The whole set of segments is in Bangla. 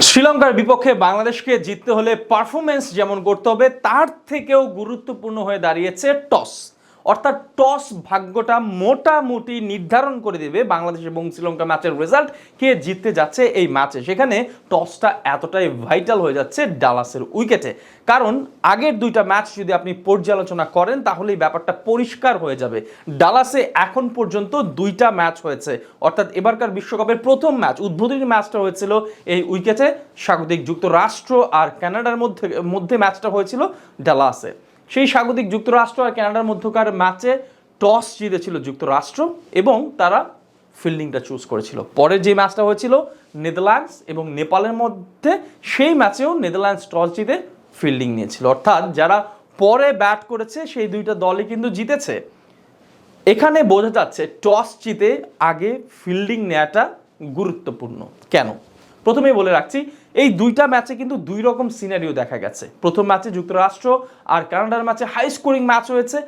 শ্রীলঙ্কার বিপক্ষে বাংলাদেশকে জিততে হলে পারফরমেন্স যেমন করতে হবে, তার থেকেও গুরুত্বপূর্ণ হয়ে দাঁড়িয়েছে টস অর্থাৎ টস ভাগ্যটা মোটামুটি নির্ধারণ করে দেবে বাংলাদেশ এবং শ্রীলঙ্কা ম্যাচের রেজাল্ট কে জিততে যাচ্ছে এই ম্যাচে। সেখানে টসটা এতটাই ভাইটাল হয়ে যাচ্ছে ডালাসের উইকেটে। কারণ আগের দুইটা ম্যাচ যদি আপনি পর্যালোচনা করেন তাহলে এই ব্যাপারটা পরিষ্কার হয়ে যাবে। ডালাসে এখন পর্যন্ত দুইটা ম্যাচ হয়েছে। অর্থাৎ এবারকার বিশ্বকাপের প্রথম ম্যাচ, উদ্বোধনী ম্যাচটা হয়েছিল এই উইকেটে। স্বাগতিক যুক্তরাষ্ট্র আর কানাডার মধ্যে মধ্যে ম্যাচটা হয়েছিল ডালাসে। সেই স্বাগতিক যুক্তরাষ্ট্র আর কানাডার মধ্যকার ম্যাচে টস জিতেছিল যুক্তরাষ্ট্র এবং তারা ফিল্ডিংটা চুজ করেছিল। পরে যে ম্যাচটা হয়েছিল, নেদারল্যান্ডস এবং নেপালের মধ্যে, সেই ম্যাচেও নেদারল্যান্ডস টস জিতে ফিল্ডিং নিয়েছিল। অর্থাৎ যারা পরে ব্যাট করেছে, সেই দুইটা দলই কিন্তু জিতেছে। এখানে বোঝা যাচ্ছে, টস জিতে আগে ফিল্ডিং নেওয়াটা গুরুত্বপূর্ণ। কেন? প্রথমেই বলে রাখছি এই দুইটা ম্যাচে কিন্তু দুই রকম সিনারিও দেখা গেছে। প্রথম ম্যাচে যুক্তরাষ্ট্র আর কানাডার ম্যাচে হাই স্কোরিং ম্যাচ হয়েছে।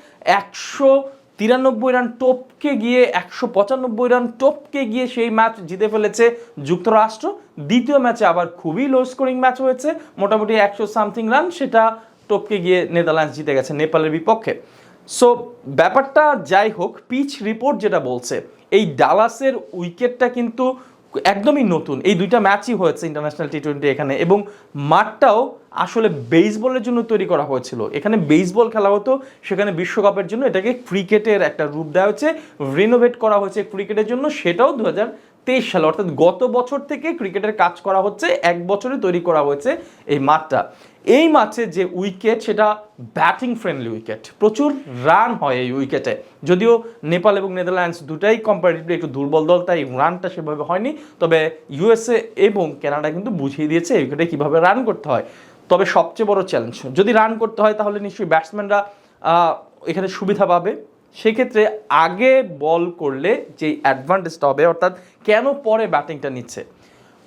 একশো তিরানব্বই রান টপকে গিয়ে, একশো পঁচানব্বই রান টপকে গিয়ে সেই ম্যাচ জিতে ফেলেছে যুক্তরাষ্ট্র। দ্বিতীয় ম্যাচে আবার খুবই লো স্কোরিং ম্যাচ হয়েছে। মোটামুটি একশো সামথিং রান সেটা টপকে গিয়ে নেদারল্যান্ডস জিতে গেছে নেপালের বিপক্ষে। সো ব্যাপারটা যাই হোক পিচ রিপোর্ট যেটা বলছে, এই ডালাসের উইকেটটা কিন্তু একদমই নতুন। এই দুইটা ম্যাচই হয়েছে ইন্টারন্যাশনাল টি টোয়েন্টি এখানে এবং মাঠটাও আসলে বেসবলের জন্য তৈরি করা হয়েছিল। এখানে বেসবল খেলা হতো, সেখানে বিশ্বকাপের জন্য এটাকে ক্রিকেটের একটা রূপ দেওয়া হয়েছে রিনোভেট করা হয়েছে ক্রিকেটের জন্য, সেটাও দু হাজার তেইশ সালে, অর্থাৎ গত বছর থেকে ক্রিকেটের কাজ করা হচ্ছে, এক বছরে তৈরি করা হয়েছে এই মাঠটা। এই মাঠে যে উইকেট, সেটা ব্যাটিং ফ্রেন্ডলি উইকেট। প্রচুর রান হয় এই উইকেটে। যদিও নেপাল এবং নেদারল্যান্ডস দুটাই কম্পারেটিভলি একটু দুর্বল দল, তাই রানটা সেভাবে হয়নি। তবে ইউএসএ এবং কানাডা কিন্তু বুঝিয়ে দিয়েছে এই উইকেটে কীভাবে রান করতে হয়। তবে সবচেয়ে বড় চ্যালেঞ্জ যদি রান করতে হয় তাহলে নিশ্চয়ই ব্যাটসম্যানরা এখানে সুবিধা পাবে। সেক্ষেত্রে আগে বল করলে যে অ্যাডভান্টেজটা হবে, অর্থাৎ কেন পরে ব্যাটিংটা নিচ্ছে?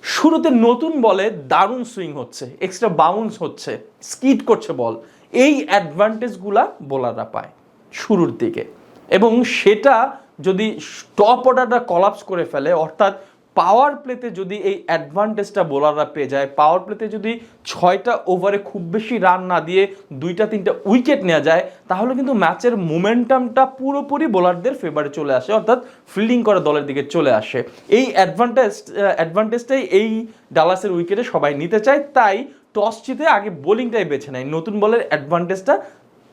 শুরুতে নতুন বলে দারুণ সুইং হচ্ছে এক্সট্রা বাউন্স হচ্ছে স্কিড করছে বল। এই অ্যাডভান্টেজগুলা বোলাররা পায় শুরুর দিকে। এবং সেটা যদি টপ অর্ডারটা কলাপস করে ফেলে, অর্থাৎ পাওয়ার প্লেতে যদি এই অ্যাডভান্টেজটা বোলাররা পেয়ে যায় পাওয়ার প্লেতে যদি ছয়টা ওভারে খুব বেশি রান না দিয়ে দুইটা, তিনটা উইকেট নেওয়া যায়, তাহলে কিন্তু ম্যাচের মোমেন্টামটা পুরোপুরি বোলারদের ফেভারে চলে আসে, অর্থাৎ ফিল্ডিং করা দলের দিকে চলে আসে। এই অ্যাডভান্টেজ অ্যাডভান্টেজটাই এই ডালাসের উইকেটে সবাই নিতে চায়, তাই টস জিতে আগে বোলিংটাই বেছে নেয়। নতুন বলের অ্যাডভান্টেজটা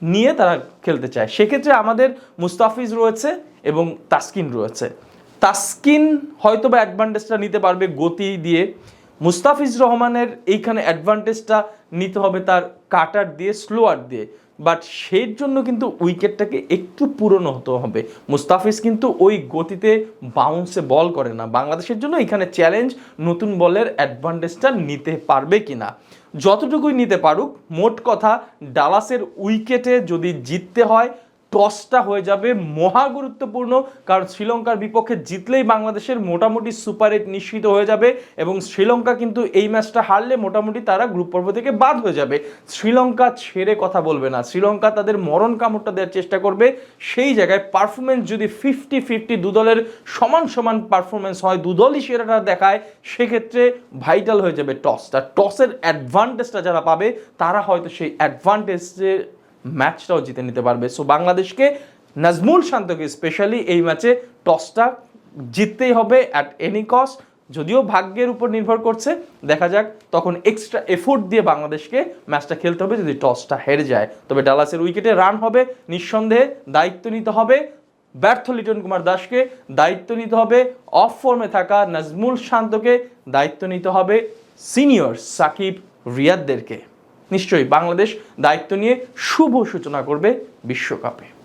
নিয়ে তারা খেলতে চায়। সেক্ষেত্রে আমাদের মুস্তাফিজ রয়েছে এবং তাসকিন রয়েছে। তাসকিন হয়তো বা অ্যাডভান্টেজটা নিতে পারবে গতি দিয়ে। মুস্তাফিজ রহমানের এইখানে অ্যাডভান্টেজটা নিতে হবে তার কাটার দিয়ে স্লোয়ার দিয়ে। বাট সেই জন্য কিন্তু উইকেটটাকে একটু পুরনো হতে হবে। মুস্তাফিজ কিন্তু ওই গতিতে বাউন্সে বল করে না। বাংলাদেশের জন্য এখানে চ্যালেঞ্জ নতুন বলের অ্যাডভান্টেজটা নিতে পারবে কিনা। যতটুকুই নিতে পারুক, মোট কথা ডালাসের উইকেটে যদি জিততে হয় টসটা হয়ে যাবে। মহা গুরুত্বপূর্ণ, কারণ শ্রীলঙ্কার বিপক্ষে জিতলেই বাংলাদেশের মোটামুটি সুপার এইট নিশ্চিত হয়ে যাবে এবং শ্রীলঙ্কা কিন্তু এই ম্যাচটা হারলে মোটামুটি তারা গ্রুপ পর্ব থেকে বাদ হয়ে যাবে। শ্রীলঙ্কা ছেড়ে কথা বলবে না। শ্রীলঙ্কা তাদের মরণ কামড়টা দেওয়ার চেষ্টা করবে। সেই জায়গায় পারফরমেন্স যদি ফিফটি ফিফটি দু দলের সমান সমান পারফরমেন্স হয়, দু দলই সেরাটা দেখায়, সেক্ষেত্রে ভাইটাল হয়ে যাবে টসটা টসের অ্যাডভান্টেজটা যারা পাবে, তারা হয়তো সেই অ্যাডভান্টেজের ম্যাচটাও জিতে নিতে পারবে। সো বাংলাদেশকে নাজমুল শান্তকে স্পেশালি এই ম্যাচে টসটা জিততেই হবে অ্যাট এনি কস্ট যদিও ভাগ্যের উপর নির্ভর করছে, দেখা যাক তখন এক্সট্রা এফোর্ট দিয়ে বাংলাদেশকে ম্যাচটা খেলতে হবে যদি টসটা হেরে যায়। তবে ডালাসের উইকেটে রান হবে, নিঃসন্দেহে দায়িত্ব নিতে হবে। ব্যর্থ লিটন কুমার দাসকে দায়িত্ব নিতে হবে। অফ ফর্মে থাকা নাজমুল শান্তকে দায়িত্ব নিতে হবে। সিনিয়র সাকিব রিয়াদদেরকে। নিশ্চয়ই বাংলাদেশ দায়িত্ব নিয়ে শুভ সূচনা করবে বিশ্বকাপে।